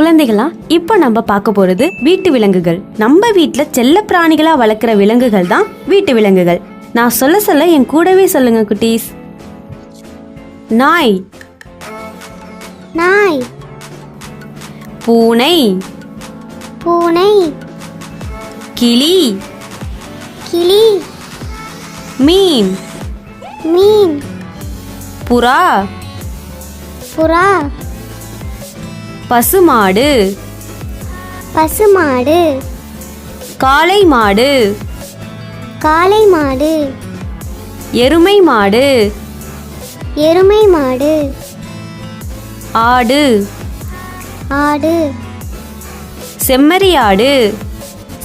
குழந்தைகளா? இப்போ நம்ம பார்க்க போறது வீட்டு விலங்குகள். நம்ம வீட்ல செல்ல பிராணிகளா வளர்க்குற விலங்குகள் தான் வீட்டு விலங்குகள். நான் சொல்ல சொல்ல என் கூடவே சொல்லுங்க குட்டீஸ். நாய். நாய். பூனை. பூனை. கிளி. கிளி. மீன். மீன். புறா. புறா. பசுமாடு. பசுமாடு. காளை மாடு. காளை மாடு. எருமை மாடு. எருமை மாடு. ஆடு. ஆடு. செம்மறியாடு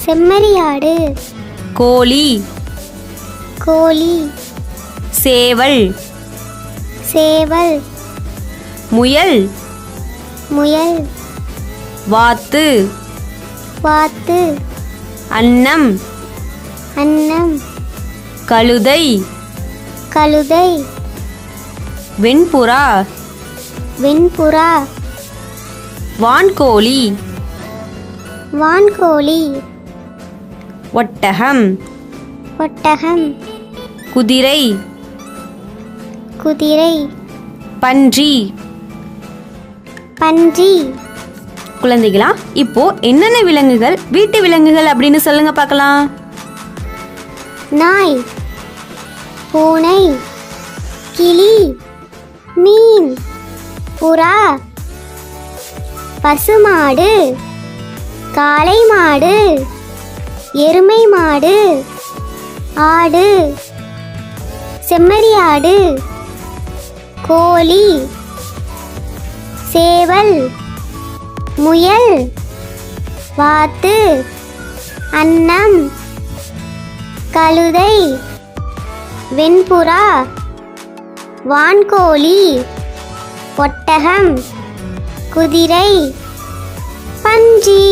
செம்மறியாடு கோழி. கோழி. சேவல். சேவல். முயல். முயல். வாத்து. வாத்து. அன்னம். அன்னம். கழுதை. கழுதை. வெண்புறா. வெண்புறா. வான்கோழி. வான்கோழி. ஒட்டகம். ஒட்டகம். குதிரை. குதிரை. பன்றி. பன்றி. குழந்தைகளா இப்போ என்னென்ன விலங்குகள் வீட்டு விலங்குகள் அப்படின்னு சொல்லுங்க பார்க்கலாம். நாய் பூனை கிளி மீன் புறா பசுமாடு காளை மாடு எருமை மாடு ஆடு செம்மறியாடு கோழி சேவல் முயல் வாத்து அன்னம் கழுதை வெண்புறா வான்கோழி ஒட்டகம் குதிரை பஞ்சி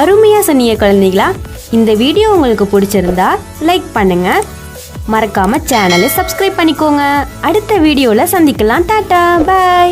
அருமையா சொன்னீங்க குழந்தைகளா. இந்த வீடியோ உங்களுக்கு பிடிச்சிருந்தா லைக் பண்ணுங்க. மறக்காம சேனலை சப்ஸ்கிரைப் பண்ணிக்கோங்க. அடுத்த வீடியோல சந்திக்கலாம். Tata bye